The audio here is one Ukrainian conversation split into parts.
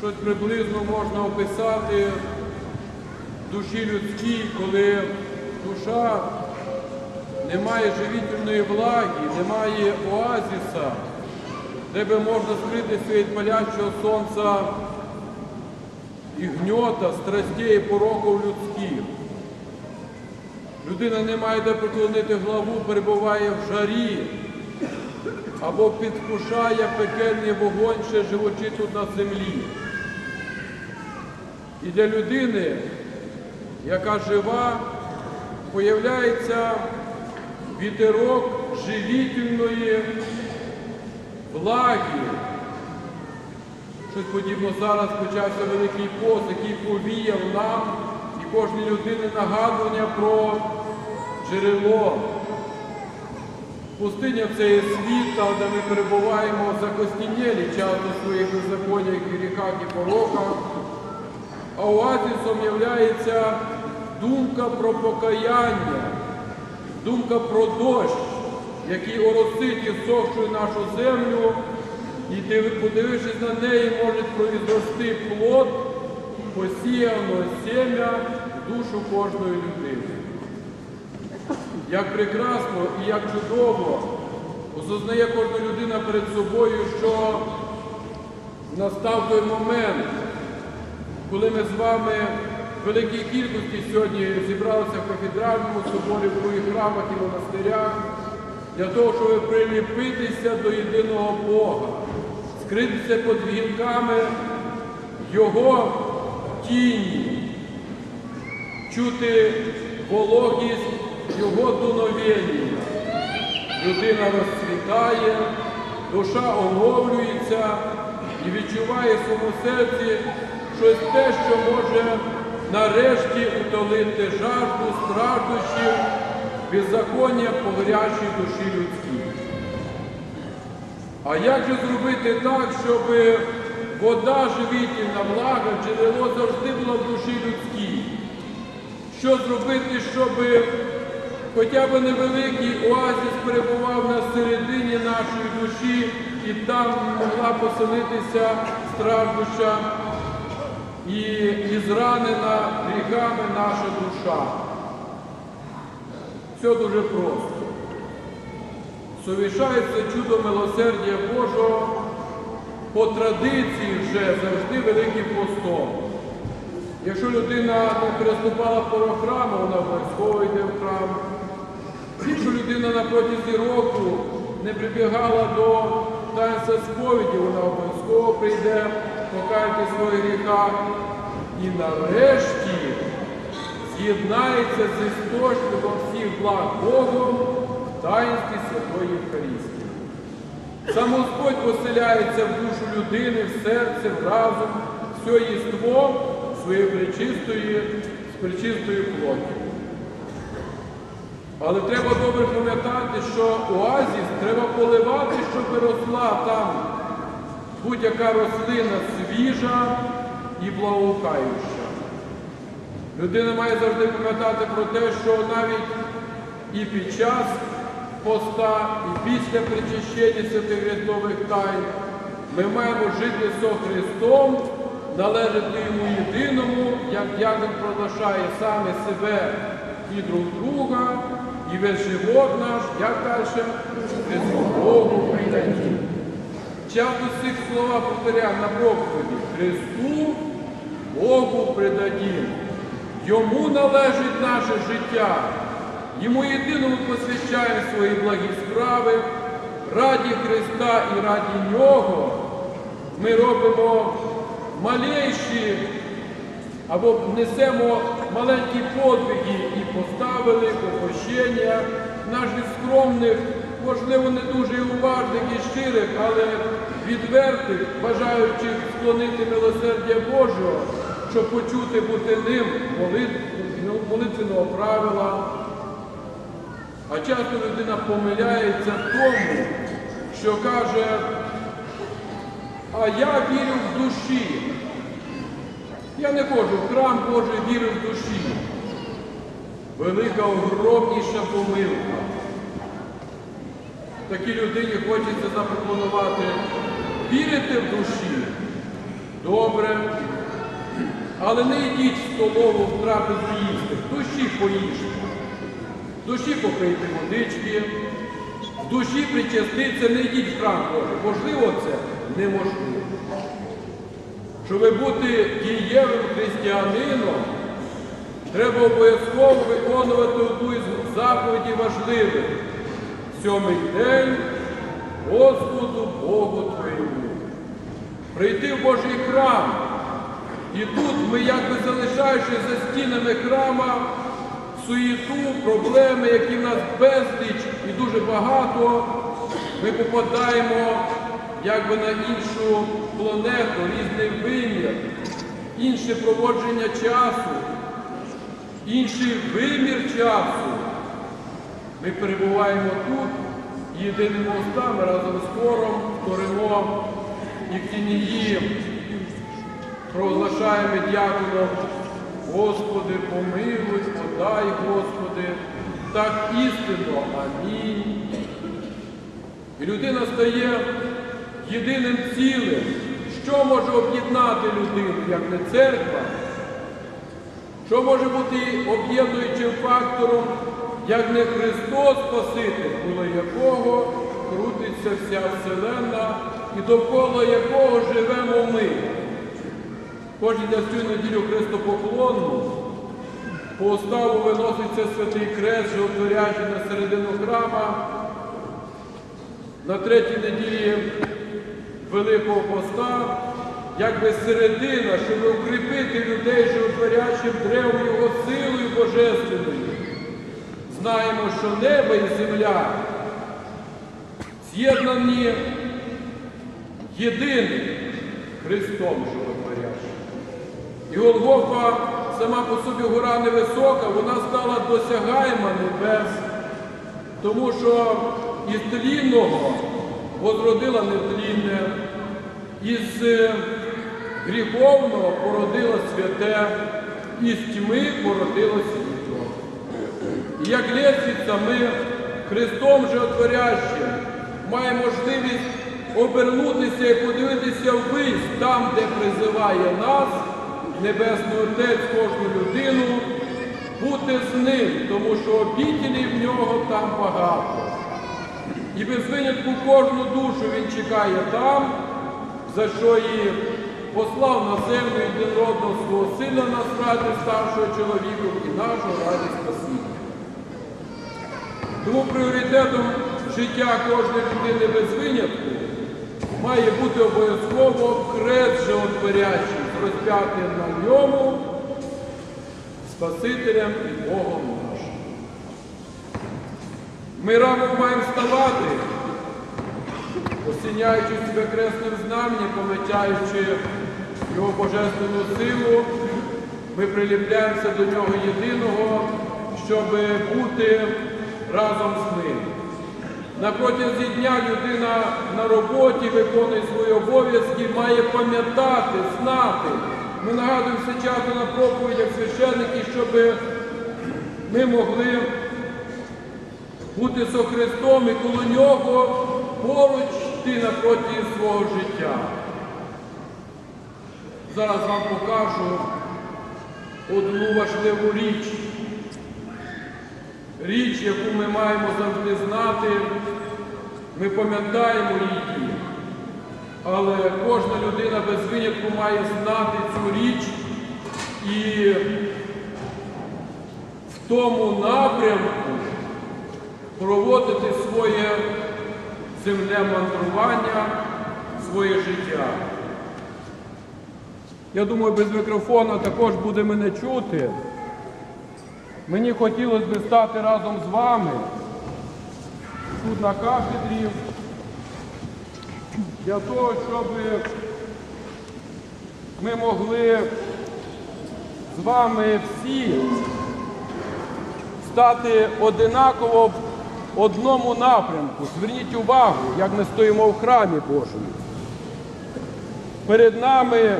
щось приблизно можна описати душі людській, коли душа не має живітельної влаги, немає оазіса, де би можна скритися від палячого сонця і гньота, страстей пороків людських. Людина не має де приклонити главу, перебуває в жарі або підкушає пекельний вогонь, ще живучи тут на землі. І для людини, яка жива, появляється вітерок живітельної влаги. Щось подібно зараз почався Великий пост, який повіяв нам і кожній людині нагадування про джерело. Пустиня це є світ, там, де ми перебуваємо закостінєлі часто в своїх беззаконнях, гріхах і пороках. А оазисом являється думка про покаяння, думка про дощ, який оросить і сохшує нашу землю, і подивившись на неї, може произрости плод, посіяно сім'я в душу кожної людини. Як прекрасно і як чудово осознає кожна людина перед собою, що настав той момент, коли ми з вами в великій кількості сьогодні зібралися в кафедральному соборі, в других храмах і монастирях, для того, щоб приліпитися до єдиного Бога, скритися під вінками Його тіні, чути вологість Його дуновення. Людина розцвітає, душа оновлюється і відчуває в своєму серці щось те, що може нарешті утолити жажду страждущів беззаконня по горячій душі людській. А як же зробити так, щоб вода живітельна, влага, джерело завжди була в душі людській? Що зробити, щоб хоча б невеликий оазис перебував на середині нашої душі і там могла поселитися страждуща і, і зранена гріхами наша душа? Все дуже просто. Совішається чудо милосердя Божого по традиції вже завжди великим постом. Якщо людина не переступала порог храму, вона обов'язково йде в храм. Якщо людина на протязі року не прибігала до таїнства сповіді, вона обов'язково прийде покаяти свої гріха. І нарешті з'єднається з істочником всіх благ Богом в таїнстві Святої Євхаристії. Сам Господь поселяється в душу людини, в серце, в разум, все єство своєї пречистої, з пречистою плоті. Але треба добре пам'ятати, що оазіс треба поливати, щоб росла там будь-яка рослина свіжа і благоухаюча. Людина має завжди пам'ятати про те, що навіть і під час поста, і після причащення святих Христових тайн ми маємо жити со Христом, належати йому єдиному, як Яков проглашає саме себе і друг друга, і весь живот наш, як далі, Христу Богу придадім. Часто цих слова повторяв на проповіді. Христу Богу предадім. Йому належить наше життя. Йому єдиному посвящаємо свої благі справи. Раді Христа і раді Нього ми робимо малейші або несемо маленькі подвиги і поставили попощення наших скромних, можливо, не дуже уважних і щирих, але відвертих, бажаючих склонити милосердя Божого, щоб почути бути ним молит- молитвеного правила. А часто людина помиляється в тому, що каже, а я вірю в душі. Я не ходжу в храм Божий, вірю в душі. Велика огромніша помилка. Такій людині хочеться запропонувати вірити в душі. добре. Але не йдіть в столову в трапезу їсти, в душі поїжте, в душі попийте водички, в душі причаститься, не йдіть в храм Божий. Можливо це? Неможливо. Щоб бути дієвим християнином, треба обов'язково виконувати одну із заповідей важливих. Сьомий день Господу Богу Твоєму. Прийти в Божий храм. І тут ми, якби залишаючись за стінами храма, суєту, проблеми, які в нас безліч і дуже багато, ми попадаємо якби на іншу планету, різний вимір, інше проводження часу, інший вимір часу. Ми перебуваємо тут єдиними устами разом з хором, творимо і тінії проголошаємо дякуємо, Господи, помилуй, подай, Господи, так істинно. Амінь. І людина стає єдиним цілим. Що може об'єднати людину, як не церква? Що може бути об'єднуючим фактором, як не Христос Спаситель, коло якого крутиться вся Вселенна і довкола якого живемо ми? Кожен дня цю неділю Христопоклонну по уставу виноситься святий крест, що животворячий на середину храма. На третій неділі Великого Поста, якби середина, щоб укріпити людей що животворячим древом його силою божественною. Знаємо, що небо і земля з'єднані єдиним Христом животворячим. І Голгофа сама по собі гора невисока, вона стала досягаєма небес, тому що із тлінного возродила нетлінне, із е, гріховного породила святе, із тьми породила світло. Як лестниця ми Христом животворящим маємо можливість обернутися і подивитися ввись там, де призиває нас. Небесний Отець кожну людину, бути з ним, тому що обітелі в нього там багато. І без винятку кожну душу він чекає там, за що і послав на землю єдинородного свого сина нас ради ставшого чоловіком і нашого ради спасіння. Тому пріоритетом життя кожної людини без винятку має бути обов'язково хрест животворячий, розп'ятий на ньому, Спасителем і Богом нашим. Ми рано маємо вставати, осіняючи себе кресним знаменем, помічаючи його божественну силу, ми приліпляємося до нього єдиного, щоб бути разом з ним. На протязі дня людина на роботі виконує свої обов'язки, має пам'ятати, знати. Ми нагадуємо все часто на проповідях священники, щоб ми могли бути со Христом і коло нього поруч йти на протязі свого життя. Зараз вам покажу одну важливу річ річ, яку ми маємо завжди знати, ми пам'ятаємо її, але кожна людина без винятку має знати цю річ і в тому напрямку проводити своє земне мандрування, своє життя. Я думаю, без мікрофона також буде мене чути. Мені хотілося б стати разом з вами тут на кафедрі для того, щоб ми могли з вами всі стати одинаково в одному напрямку. Зверніть увагу, як ми стоїмо в храмі Божому. Перед нами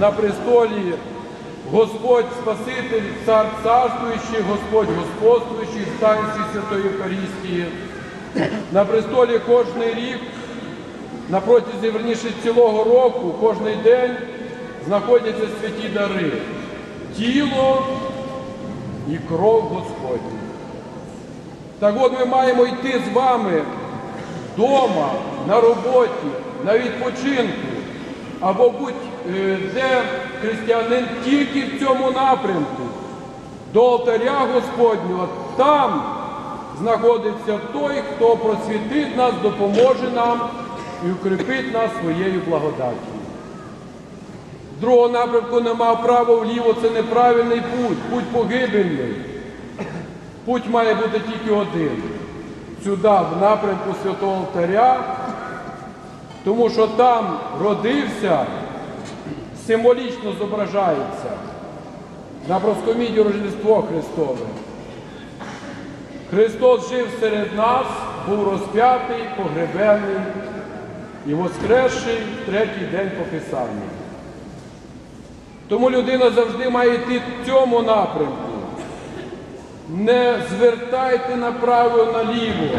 на престолі Господь Спаситель, Цар царствуючий, Господь господствуючий, в станції Святої Евхаристії. На престолі кожний рік, на протязі верніше цілого року, кожний день знаходяться святі дари, тіло і кров Господня. Так от ми маємо йти з вами вдома, на роботі, на відпочинку, або будь-де християнин тільки в цьому напрямку, до алтаря Господнього. Там знаходиться той, хто просвітить нас, допоможе нам і укріпить нас своєю благодаттю. Другого напрямку нема право вліво, це неправильний путь, путь погибельний. Путь має бути тільки один. Сюди, в напрямку святого алтаря, тому що там родився, символічно зображається на проскоміді Рождество Христове. Христос жив серед нас, був розп'ятий, погребений і воскресший третій день по Писанню. Тому людина завжди має йти в цьому напрямку. Не звертайте направо наліво.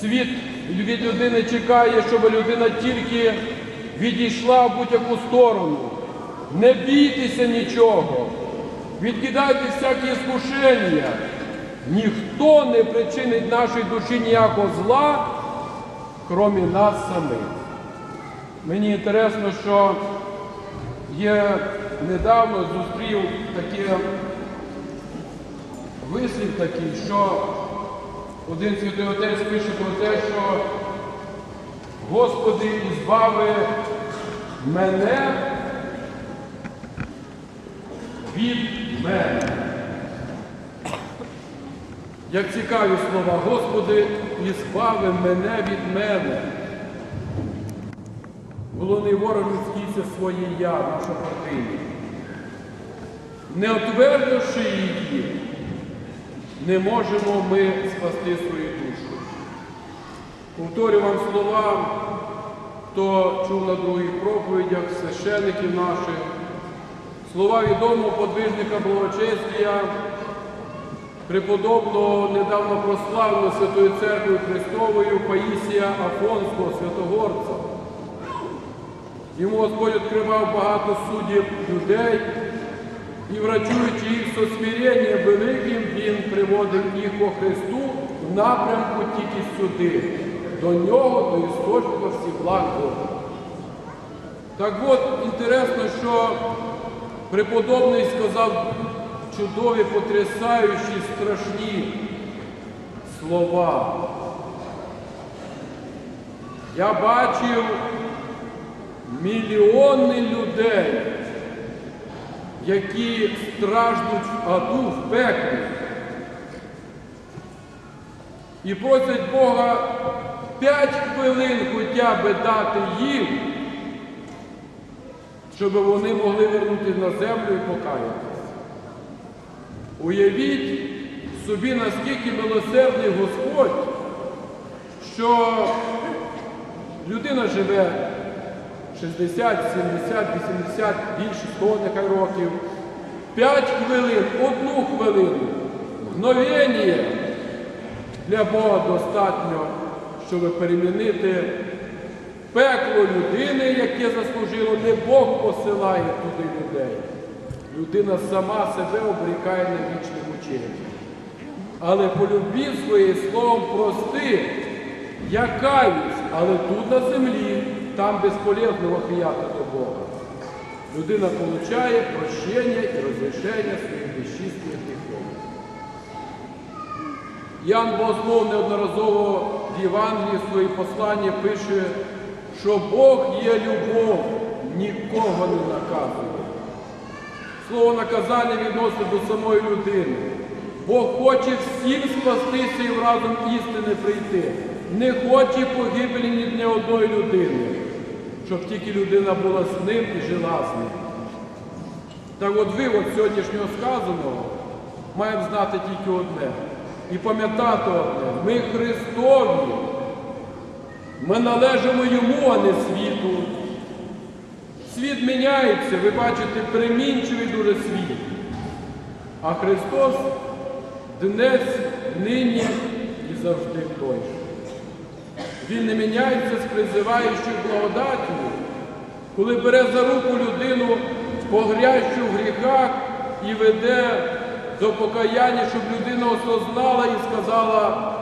Світ від людини чекає, щоб людина тільки відійшла в будь-яку сторону. Не бійтеся нічого. Відкидайте всякі скушення. Ніхто не причинить нашій душі ніякого зла, крім нас самих. Мені інтересно, що є недавно зустрів таке вислів такий, що один святий отець пише про те, що Господи, ізбави мене від мене. Як цікаві слова, Господи, ізбави мене від мене. Головний ворог людський це своє я, наша партія. Не отвердивши її, не можемо ми спасти свою душу. Повторю вам слова, хто чув на других проповідях священиків наших, слова відомого подвижника благочестя, преподобного недавно прославленого Святою Церквою Христовою Паїсія Афонського, Святогорця. Йому Господь відкривав багато суддів людей і, врачуючи їх соцміряння великим, Він приводив їх по Христу в напрямку тільки сюди, до нього, до істочника всіх благ Бога. Так от, інтересно, що преподобний сказав чудові, потрясаючі, страшні слова. Я бачив мільйони людей, які страждуть в аду, в пеклі. І просять Бога п'ять хвилин хоча б дати їм, щоб вони могли вернутися на землю і покаятися. Уявіть собі, наскільки милосердний Господь, що людина живе 60, 70, 80, більше 100 нехай років. П'ять хвилин, одну хвилину, мгновення для Бога достатньо, щоб перемінити пекло людини, яке заслужило, не Бог посилає туди людей. Людина сама себе обрікає на вічне мучення. Але по любві своєю словом прости, я каюсь, але тут на землі, там безполезно вахіяти до Бога. Людина отримує прощення і розрішення своїх безчистих гріхів. Ян Богослов неодноразово в Євангелії в своїй посланні пише, що Бог є любов, нікого не наказує. Слово наказання відносить до самої людини. Бог хоче всім спастися і разом істини прийти. Не хоче погибелі ні для одної людини, щоб тільки людина була з ним і жила з ним. Так от ви от сьогоднішнього сказаного маємо знати тільки одне. І пам'ятати одне, ми Христові. Ми належимо йому, а не світу. Світ міняється, ви бачите, примінчивий дуже світ. А Христос днес, нині і завжди той. Він не міняється з призиваючою благодаттю, коли бере за руку людину погрящу в гріхах і веде до покаяння, щоб людина осознала і сказала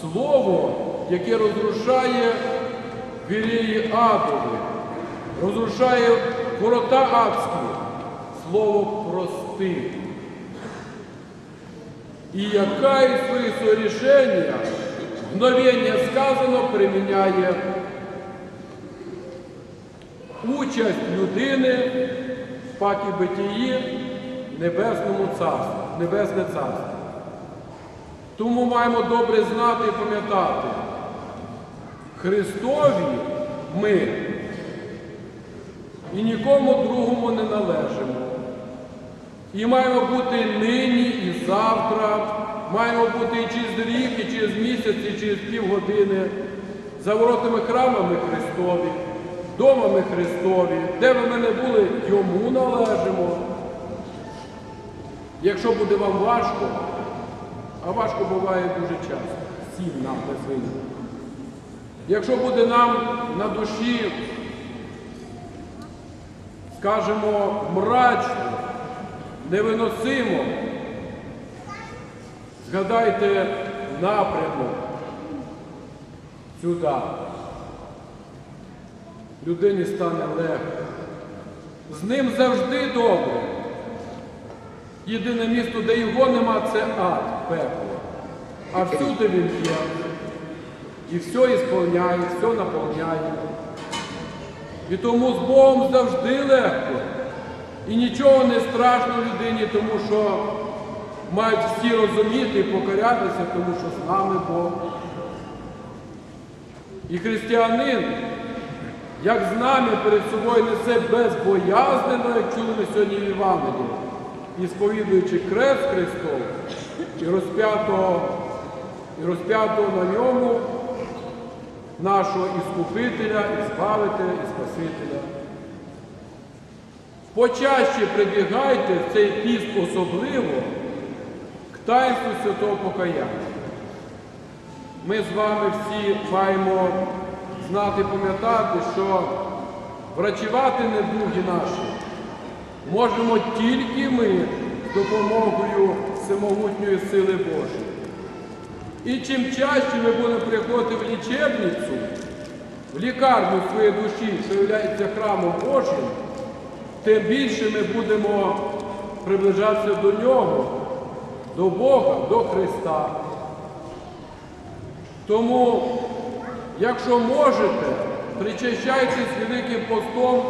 слово, яке розрушає вірії адові, розрушає ворота адські, слово прости. И якая свои сорешения, мгновение сказано, приміняє участь людини в пакі битії Небесному царстві, Небесне царство. Тому маємо добре знати і пам'ятати, Христові ми і нікому другому не належимо. І маємо бути нині і завтра, маємо бути і через рік, і через місяць, і через півгодини, за воротами храмами Христові, домами Христові, де би ми не були, йому належимо. Якщо буде вам важко, а важко буває дуже часто, всім нам без. Якщо буде нам на душі, скажімо, мрачно, невиносимо, згадайте напрямок сюди. Людині стане легко. З ним завжди добре. Єдине місто, де його нема, це ад, пекло. А всюди він є. І все ісполняє, все наповняє. І тому з Богом завжди легко. І нічого не страшно людині, тому що мають всі розуміти і покорятися, тому що з нами Бог. І християнин, як знам'я перед собою несе безбоязнено, як чули ми сьогодні в Євангелії, і сповідуючи крест Христов і розп'ятого, і розп'ятого на ньому нашого Іскупителя, і Збавителя, і Спасителя. Почаще прибігайте в цей піст особливо к таїнству святого покаяння. Ми з вами всі маємо знати, пам'ятати, що врачувати недуги наші можемо тільки ми з допомогою всемогутньої сили Божої. І чим чаще ми будемо приходити в лічебницю, в лікарню своєї душі, що є храмом Божим, тим більше ми будемо приближатися до Нього, до Бога, до Христа. Тому, якщо можете, причащайтесь Великим постом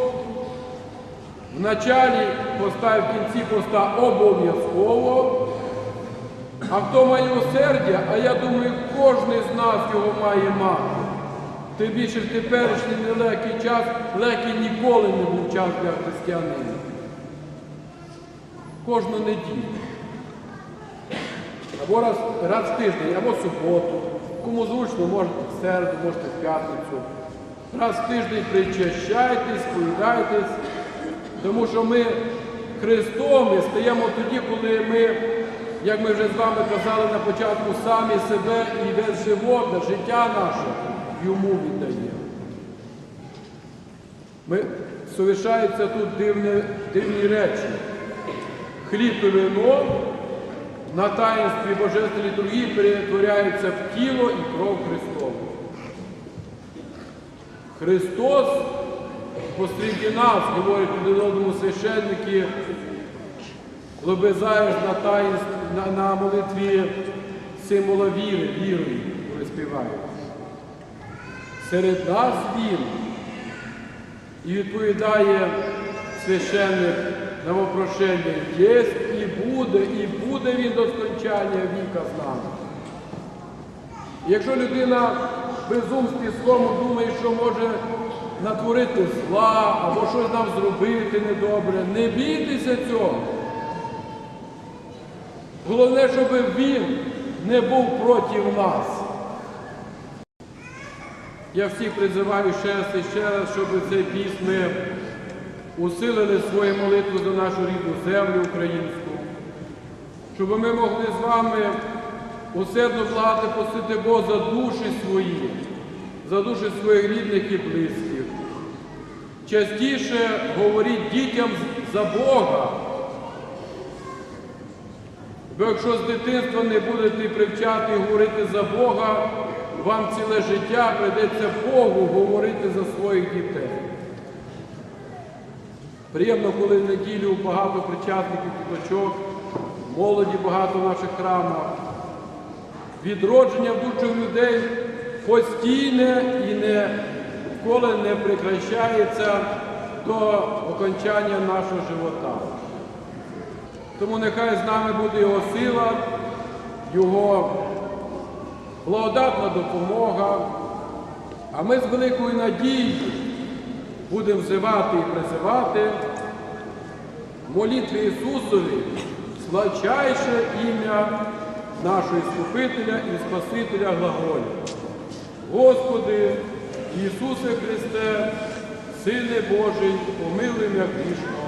в началі в кінці поста обов'язково. А хто має усердя, а я думаю, кожен з нас його має мати. Тим більше в теперішній нелегкий час, легкий ніколи не був час для християнина. Кожну неділю. Або раз, раз в тиждень, або в суботу. Кому зручно, можете в середу, можете в п'ятницю. Раз в тиждень причащайтесь, сповідайтесь, тому що ми Христом і стаємо тоді, коли ми, як ми вже з вами казали на початку, самі себе і весь живот, життя наше йому віддає. Ми совершаються тут дивні, дивні речі. Хліб і вино на таїнстві Божественної літургії перетворяються в тіло і кров Христову. Христос посреди нас, говорять один одному священники, лобизаєш на таїнстві, на, на молитві символа віри, вірою, коли співають. Серед нас Він і відповідає священник на вопрошення, є і буде, і буде він до скончання віка з нами. Якщо людина безумстві своєму думає, що може натворити зла або щось нам зробити недобре, не бійтеся цього. Головне, щоб він не був проти нас. Я всіх призиваю ще раз і ще раз, щоб цей піс ми усилили свою молитву за нашу рідну землю українську, щоб ми могли з вами усердно благати просити Бога за душі свої, за душі своїх рідних і близьких, частіше говоріть дітям за Бога. Бо якщо з дитинства не будете привчати говорити за Бога, вам ціле життя прийдеться Богу говорити за своїх дітей. Приємно, коли в неділю багато причасників діточок, молоді багато в наших храмах. Відродження в душах людей постійне і ніколи не прекращається до окончання нашого живота. Тому нехай з нами буде Його сила, Його благодатна допомога, а ми з великою надією будемо взивати і призивати молитві Ісусові сладчайше ім'я нашого Іскупителя і Спасителя Глаголя. Господи, Ісусе Христе, Сине Божий, помилуй мене грішного.